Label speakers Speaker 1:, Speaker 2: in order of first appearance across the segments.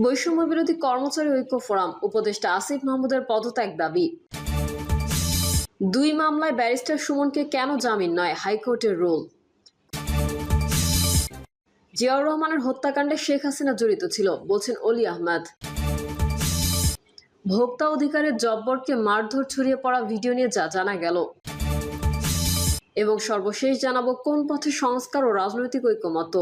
Speaker 1: বৈষম্য বিরোধী কর্মচারী ঐক্য ফোরাম উপদেষ্টা আসিফ মাহমুদের পদত্যাগ দাবি। দুই মামলায় ব্যারিস্টার সুমনকে কেন জামিন নয় হাইকোর্টের রুল? জিয়াউর রহমানের হত্যাকাণ্ডে শেখ হাসিনা জড়িত ছিল, বলছেন অলি আহমেদ। ভোক্তা অধিকারের জব্বরকে মারধর ছড়িয়ে পড়া ভিডিও নিয়ে যা জানা গেল। এবং সর্বশেষ জানাব কোন পথে সংস্কার ও রাজনৈতিক ঐক্যমত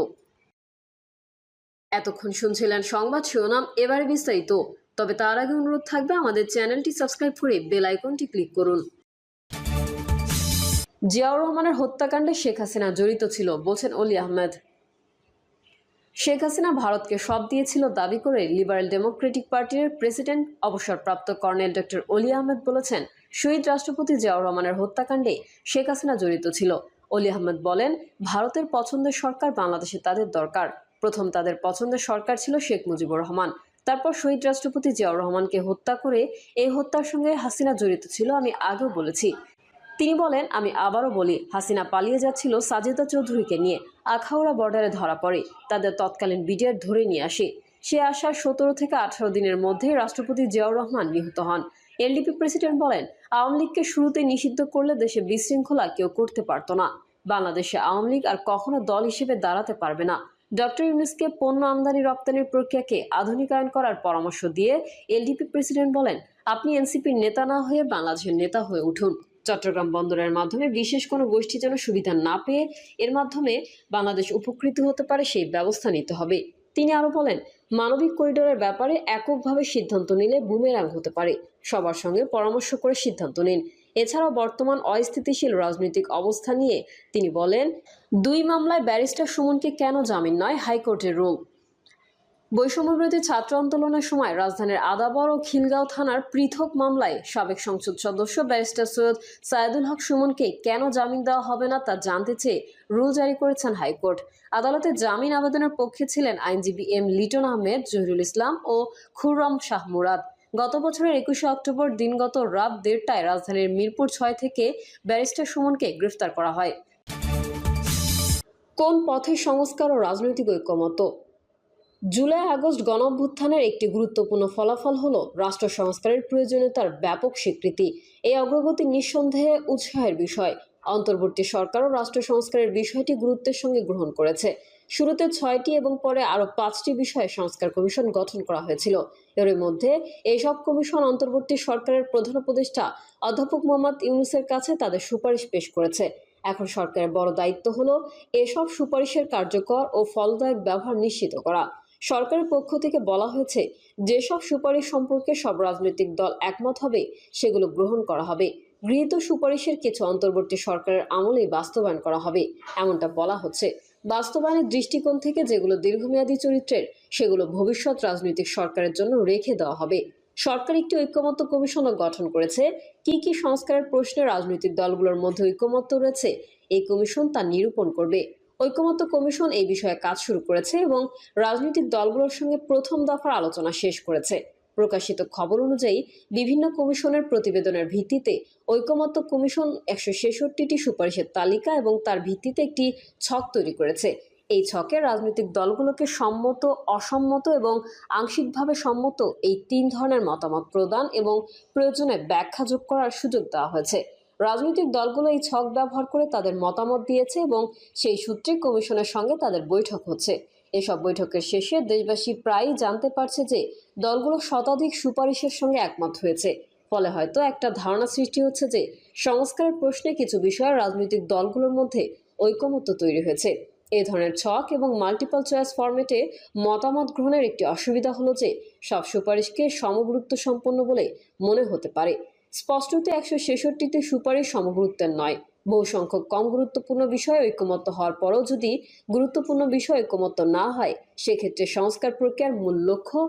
Speaker 1: এতক্ষণ শুনছিলেন সংবাদ শিরোনাম, এবারে বিস্তারিত। তবে তার আগে অনুরোধ থাকবে আমাদের চ্যানেলটি সাবস্ক্রাইব করে বেল আইকনটি ক্লিক করুন। জিয়াউর রহমানের হত্যাকাণ্ডে শেখ হাসিনা জড়িত ছিল, বলছেন অলি আহমেদ। শেখ হাসিনা ভারতকে সব দিয়েছিল দাবি করে লিবারেল ডেমোক্রেটিক পার্টির প্রেসিডেন্ট, অবসরপ্রাপ্ত কর্নেল ডক্টর অলি আহমেদ বলেছেন, শহীদ রাষ্ট্রপতি জিয়াউর রহমানের হত্যাকাণ্ডে শেখ হাসিনা জড়িত ছিল। অলি আহমেদ বলেন, ভারতের পছন্দের সরকার বাংলাদেশে তাদের দরকার। প্রথম তাদের পছন্দের সরকার ছিল শেখ মুজিবুর রহমান। তারপর শহীদ রাষ্ট্রপতি জিয়াউর রহমানকে হত্যা করে এই হত্যার সঙ্গে হাসিনা জড়িত ছিল, আমি আগেও বলেছি। তিনি বলেন, আমি আবারও বলি, হাসিনা পালিয়ে যাচ্ছিল সাজেদা চৌধুরীকে নিয়ে। আখাউড়া বর্ডারে ধরা পড়ে। তাদের তৎকালীন বিডিআর ধরে নিয়ে আসে। সে আসার সতেরো থেকে আঠারো দিনের মধ্যে রাষ্ট্রপতি জিয়াউর রহমান নিহত হন। এলডিপি প্রেসিডেন্ট বলেন, আওয়ামী লীগকে শুরুতে নিষিদ্ধ করলে দেশে বিশৃঙ্খলা কেউ করতে পারত না। বাংলাদেশে আওয়ামী লীগ আর কখনো দল হিসেবে দাঁড়াতে পারবে না। ডক্টর ইউনুসকে পণ্য আমদানি রপ্তানির প্রক্রিয়াকে আধুনিকায়ন করার পরামর্শ দিয়ে এলডিপি প্রেসিডেন্ট বলেন, আপনি এনসিপির নেতা না হয়ে বাংলাদেশের নেতা হয়ে উঠুন। চট্টগ্রাম বন্দরের মাধ্যমে বিশেষ কোনো গোষ্ঠী যেন সুবিধা না পেয়ে এর মাধ্যমে বাংলাদেশ উপকৃত হতে পারে সেই ব্যবস্থা নিতে হবে। তিনি আরও বলেন, মানবিক করিডোরের ব্যাপারে এককভাবে সিদ্ধান্ত নিলে বুমেরাং হতে পারে। সবার সঙ্গে পরামর্শ করে সিদ্ধান্ত নিন। এছাড়াও বর্তমান অস্থিতিশীল রাজনৈতিক অবস্থা নিয়ে তিনি বলেন, দুই মামলায় ব্যারিস্টার সুমনকে কেন জামিন নয় হাইকোর্টের রুল? বৈষম্যবিরোধী ছাত্র আন্দোলনের সময় রাজধানীর আদাবর ও খিলগাঁও থানার পৃথক মামলায় সাবেক সংসদ সদস্য ব্যারিস্টার সৈয়দ সায়েদুল হক সুমনকে কেন জামিন দেওয়া হবে না তা জানতে চেয়ে রুল জারি করেছেন হাইকোর্ট। আদালতে জামিন আবেদনের পক্ষে ছিলেন আইনজীবী এম লিটন আহমেদ, জহিরুল ইসলাম ও খুররম শাহ মুরাদ। গত বছরের একুশে অক্টোবর দিনগত রাত দেড়টায় রাজধানীর মিরপুর ছয় থেকে ব্যারিস্টার সুমনকে গ্রেফতার করা হয়। কোন পথে সংস্কার ও রাজনৈতিক ঐক্যমত জুলাই, আগস্ট গণ অভ্যুত্থানের একটি গুরুত্বপূর্ণ ফলাফল হল রাষ্ট্র সংস্কারের প্রয়োজনীয়তার ব্যাপক স্বীকৃতি। এই অগ্রগতি নিঃসন্দেহে উৎসাহের বিষয়। অন্তর্বর্তী সরকারও রাষ্ট্র সংস্কারের বিষয়টি গুরুত্বের সঙ্গে গ্রহণ করেছে। শুরুতে ছয়টি এবং পরে আরও পাঁচটি বিষয়ে সংস্কার কমিশন গঠন করা হয়েছিল। এর মধ্যে এইসব কমিশন অন্তর্বর্তী সরকারের প্রধান উপদেষ্টা অধ্যাপক মোহাম্মদ ইউনুসের কাছে তাদের সুপারিশ পেশ করেছে। এখন সরকারের বড় দায়িত্ব হল এসব সুপারিশের কার্যকর ও ফলদায়ক ব্যবহার নিশ্চিত করা। সরকারের পক্ষ থেকে বলা হয়েছে, যেসব সুপারিশ সম্পর্কে সব রাজনৈতিক দল একমত হবে, সেগুলো গ্রহণ করা হবে। গৃহীত সুপারিশের কিছু অন্তর্বর্তী সরকারের আমলেই বাস্তবায়ন করা হবে, এমনটা বলা হচ্ছে। বাস্তবায়নের দৃষ্টিকোণ থেকে যেগুলো দীর্ঘমেয়াদী চরিত্রের, সেগুলো ভবিষ্যৎ রাজনৈতিক সরকারের জন্য রেখে দেওয়া হবে। সরকার একটি ঐক্যমত্য কমিশনও গঠন করেছে। কি কি সংস্কারের প্রশ্নে রাজনৈতিক দলগুলোর মধ্যে ঐক্যমত্য রয়েছে, এই কমিশন তা নিরূপণ করবে। ঐক্যমত্য কমিশন এই বিষয়ে কাজ শুরু করেছে এবং রাজনৈতিক দলগুলোর সঙ্গে প্রথম দফার আলোচনা শেষ করেছে। প্রকাশিত খবর অনুযায়ী বিভিন্ন কমিশনের প্রতিবেদনের ভিত্তিতে ঐকমত্য কমিশন একশো ছেষট্টিটি সুপারিশের তালিকা এবং তার ভিত্তিতে একটি ছক তৈরি করেছে। এই ছকে রাজনৈতিক দলগুলোকে সম্মত, অসম্মত এবং আংশিকভাবে সম্মত এই তিন ধরনের মতামত প্রদান এবং প্রয়োজনে ব্যাখ্যা যোগ করার সুযোগ দেওয়া হয়েছে। রাজনৈতিক দলগুলো এই ছক ব্যবহার করে তাদের মতামত দিয়েছে এবং সেই সূত্রে কমিশনের সঙ্গে তাদের বৈঠক হচ্ছে। এসব বৈঠকের শেষে দেশবাসী প্রায়ই জানতে পারছে যে দলগুলো শতাধিক সুপারিশের সঙ্গে একমত হয়েছে। ফলে হয়তো একটা ধারণা সৃষ্টি হচ্ছে যে সংস্কারের প্রশ্নে কিছু বিষয়ে রাজনৈতিক দলগুলোর মধ্যে ঐকমত্য তৈরি হয়েছে। এ ধরনের ছক এবং মাল্টিপল চয়েস ফরম্যাটে মতামত গ্রহণের একটি অসুবিধা হলো যে সব সুপারিশকে সমগুরুত্ব সম্পন্ন বলে মনে হতে পারে। স্পষ্টত একশো ছেষট্টিতে সুপারিশ সমগুরুত্বের নয়। বহু সংখ্যক কম গুরুত্বপূর্ণ বিষয়ে ঐক্যমত্য হওয়ার পরও যদি গুরুত্বপূর্ণ বিষয় ঐক্যমত্য না হয়, সেক্ষেত্রে সংস্কার প্রক্রিয়ার মূল লক্ষ্য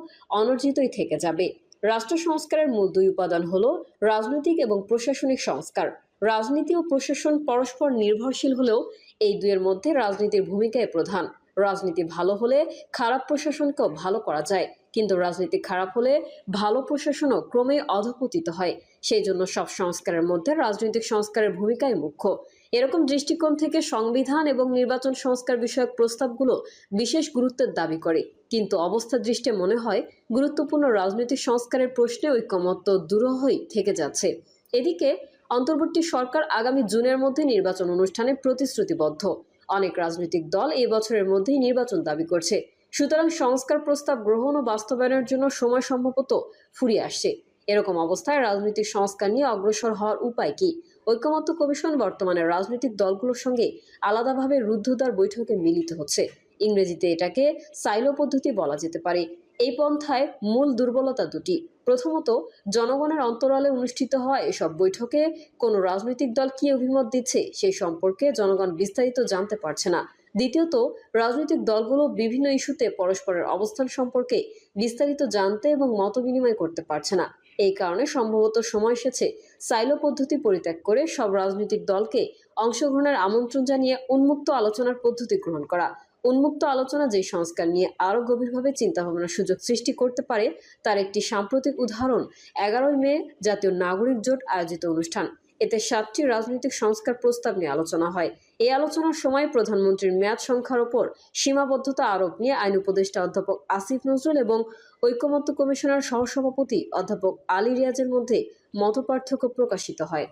Speaker 1: অনর্জিতই থেকে যাবে। রাষ্ট্র সংস্কারের মূল দুই উপাদান হল রাজনৈতিক এবং প্রশাসনিক সংস্কার। রাজনীতি ও প্রশাসন পরস্পর নির্ভরশীল হলেও এই দুয়ের মধ্যে রাজনীতির ভূমিকায় প্রধান। রাজনীতি ভালো হলে খারাপ প্রশাসনকেও ভালো করা যায়। কিন্তু রাজনীতি খারাপ হলে ভালো প্রশাসনও ক্রমে অধপতিত হয়। সেই জন্য সব সংস্কারের মধ্যে রাজনৈতিক সংস্কারের ভূমিকাই মুখ্য। এরকম দৃষ্টিকোণ থেকে সংবিধান এবং নির্বাচন সংস্কার বিষয়ক প্রস্তাবগুলো বিশেষ গুরুত্বের দাবি করে। কিন্তু অবস্থা দৃষ্টে মনে হয় গুরুত্বপূর্ণ রাজনৈতিক সংস্কারের প্রশ্নে ঐক্যমত্য দুরূহই থেকে যাচ্ছে। এদিকে অন্তর্বর্তী সরকার আগামী জুনের মধ্যে নির্বাচন অনুষ্ঠানে প্রতিশ্রুতিবদ্ধ। অনেক রাজনৈতিক দল এই বছরের মধ্যেই নির্বাচন দাবি করছে। সুতরাং সংস্কার প্রস্তাব গ্রহণ ও বাস্তবায়নের জন্য সময় সম্ভবত ফুরিয়ে আসছে। এরকম অবস্থায় রাজনৈতিক সংস্কার নিয়ে অগ্রসর হওয়ার উপায় কি? ঐক্যমত্য কমিশন বর্তমানে রাজনৈতিক দলগুলোর সঙ্গে আলাদাভাবে রুদ্ধদ্বার বৈঠকে মিলিত হচ্ছে। ইংরেজিতে এটাকে সাইলো পদ্ধতি বলা যেতে পারে। এই পন্থায় মূল দুর্বলতা দুটি। প্রথমত, জনগণের অন্তরালে অনুষ্ঠিত হওয়া এসব বৈঠকে। কোনো রাজনৈতিক দল কী অভিমত দিচ্ছে সেই সম্পর্কে জনগণ বিস্তারিত জানতে পারছে না। দ্বিতীয়ত, রাজনৈতিক দলগুলো বিভিন্ন ইস্যুতে পরস্পরের অবস্থান সম্পর্কে বিস্তারিত জানতে এবং মত বিনিময় করতে পারছে না। এই কারণে সম্ভবত সময় এসেছে সাইলো পদ্ধতি পরিত্যাগ করে সব রাজনৈতিক দলকে অংশগ্রহণের আমন্ত্রণ জানিয়ে উন্মুক্ত আলোচনার পদ্ধতি গ্রহণ করা। উন্মুক্ত আলোচনা যে সংস্কার নিয়ে আরও গভীরভাবে চিন্তাভাবনার সুযোগ সৃষ্টি করতে পারে, তার একটি সাম্প্রতিক উদাহরণ এগারোই মে জাতীয় নাগরিক জোট আয়োজিত অনুষ্ঠান। এতে সাতটি রাজনৈতিক সংস্কার প্রস্তাব নিয়ে আলোচনা হয়। এই আলোচনার সময় প্রধানমন্ত্রীর মেয়াদ সংখ্যার ওপর সীমাবদ্ধতা আরোপ নিয়ে আইন উপদেষ্টা অধ্যাপক আসিফ নজরুল এবং ঐকমত্য কমিশনের সহসভাপতি অধ্যাপক আলী রিয়াজের মধ্যে মতপার্থক্য প্রকাশিত হয়।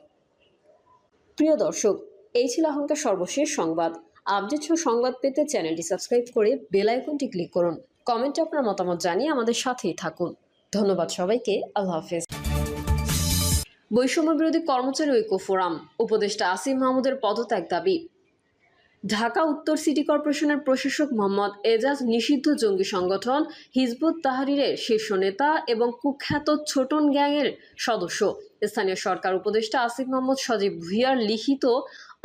Speaker 1: প্রিয় দর্শক, এই ছিল এখনকার সর্বশেষ সংবাদ। আপডেট সহ সংবাদ পেতে চ্যানেলটি সাবস্ক্রাইব করে বেল আইকনটি ক্লিক করুন। কমেন্টে আপনার মতামত জানিয়ে আমাদের সাথেই থাকুন। ধন্যবাদ সবাইকে। আল্লাহ হাফেজ। বৈষম্য বিরোধী কর্মচারী ঐক্য ফোরাম। উপদেষ্টা আসিম মাহমুদের পদত্যাগ দাবি। ঢাকা উত্তর সিটি কর্পোরেশনের প্রশাসক মোহাম্মদ এজাজ নিষিদ্ধ জঙ্গি সংগঠন হিজবুত তাহারিরের শীর্ষ নেতা এবং কুখ্যাত ছোটন গ্যাংয়ের সদস্য। স্থানীয় সরকার উপদেষ্টা আসিফ মোহাম্মদ সজীব ভুইয়ার লিখিত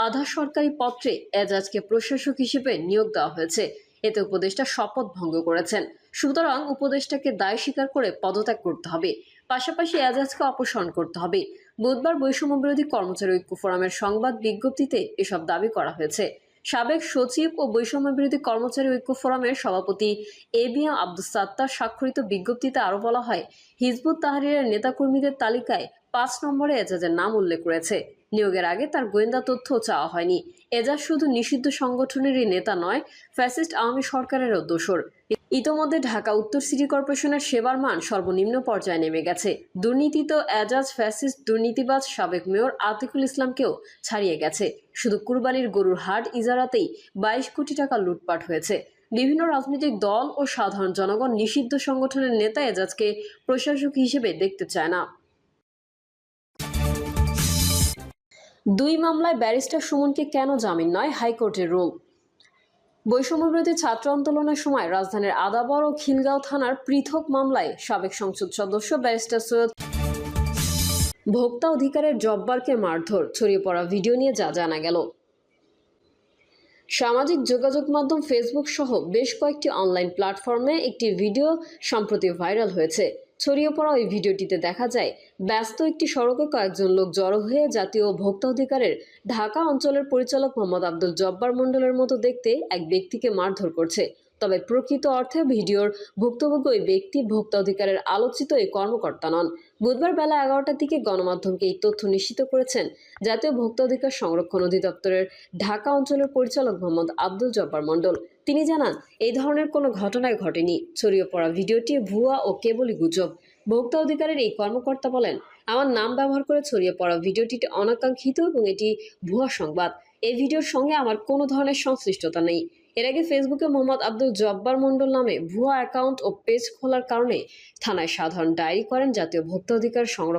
Speaker 1: আধা সরকারি পত্রে এজাজকে প্রশাসক হিসেবে নিয়োগ দেওয়া হয়েছে। এতে উপদেষ্টা শপথ ভঙ্গ করেছেন। সুতরাং উপদেষ্টাকে দায় স্বীকার করে পদত্যাগ করতে হবে। পাশাপাশি এজাজকে অপসারণ করতে হবে। বুধবার বৈষম্য বিরোধী কর্মচারী ঐক্য ফোরামের সংবাদ বিজ্ঞপ্তিতে এসব দাবি করা হয়েছে। সাবেক সচিব ও বৈষম্য বিরোধী কর্মচারী ঐক্য ফোরামের সভাপতি A B M Abdul Sattar স্বাক্ষরিত বিজ্ঞপ্তিতে আরও বলা হয়, হিজবুত তাহারিরের নেতাকর্মীদের তালিকায় পাঁচ নম্বরে এজাজের নাম উল্লেখ করেছে নিয়োগের আগে তার গোয়েন্দা তথ্য চাওয়া হয়নি। এজাজ শুধু নিষিদ্ধ সংগঠনেরই নেতা নয়, ফ্যাসিস্ট আওয়ামী সরকারেরও দোসর ইতোমধ্যে ঢাকা উত্তর সিটি কর্পোরেশনের সেবার মান সর্বনিম্ন পর্যায়ে নেমে গেছে। দুর্নীতিত, এজাজ, ফ্যাসিস্ট, দুর্নীতিবাজ সাবেক মেয়র আতিকুল ইসলামকেও ছাড়িয়ে গেছে। শুধু কুরবানির গরুর হাট ইজারাতেই বাইশ কোটি টাকা লুটপাট হয়েছে। বিভিন্ন রাজনৈতিক দল ও সাধারণ জনগণ নিষিদ্ধ সংগঠনের নেতা এজাজকে প্রশাসক হিসেবে দেখতে চায় না। দুই মামলায় ব্যারিস্টার সুমনকে কেন জামিন নয় হাইকোর্টের রুল বৈষম্যবিরোধী ছাত্র আন্দোলনের সময় রাজধানীর আদাবর ও খিলগাঁও থানার পৃথক মামলায় সাবেক সংসদ সদস্য ব্যারিস্টার সৈয়দ ভোক্তা অধিকারের জব্বারকে মারধর, ছড়িয়ে পড়া ভিডিও নিয়ে যা জানা গেল। সামাজিক যোগাযোগ মাধ্যম ফেসবুক সহ বেশ কয়েকটি অনলাইন প্ল্যাটফর্মে একটি ভিডিও সম্প্রতি ভাইরাল হয়েছে। ছড়িয়ে পড়া ওই ভিডিওটিতে দেখা যায়, ব্যস্ত একটি সড়কে কয়েকজন লোক জড়ো হয়ে জাতীয় ভোক্তা অধিকারের ঢাকা অঞ্চলের পরিচালক মোহাম্মদ আব্দুল জব্বার মণ্ডলের মতো দেখতে এক ব্যক্তিকে মারধর করছে। তবে প্রকৃত অর্থে ভিডিওর ভুক্তভোগী ওই ব্যক্তি ভোক্তা অধিকারের আলোচিত এই কর্মকর্তা নন। বুধবার বেলা এগারোটার দিকে গণমাধ্যমকে এই তথ্য নিশ্চিত করেছেন জাতীয় ভোক্তা অধিকার সংরক্ষণ অধিদপ্তরের ঢাকা অঞ্চলের পরিচালক মোহাম্মদ আব্দুল জব্বার মণ্ডল। তিনি জানান, এই ধরনের কোনো ঘটনায় ঘটেনি। ছড়িয়ে পড়া ভিডিওটি ভুয়া ও কেবলই গুজব। ভোক্তা অধিকারের এই কর্মকর্তা বলেন, আমার নাম ব্যবহার করে ছড়িয়ে পড়া ভিডিওটি অনাকাঙ্ক্ষিত এবং এটি ভুয়া সংবাদ। এই ভিডিওর সঙ্গে আমার কোনো ধরনের সংশ্লিষ্টতা নেই। এর আগে ফেসবুকে মোহাম্মদ আব্দুল জব্বার মণ্ডল নামে ভুয়া অ্যাকাউন্ট ও পেজ খোলার কারণে থানায় সাধারণ ডায়েরি করেন জাতীয় ভোক্তা অধিকার সংরক্ষণ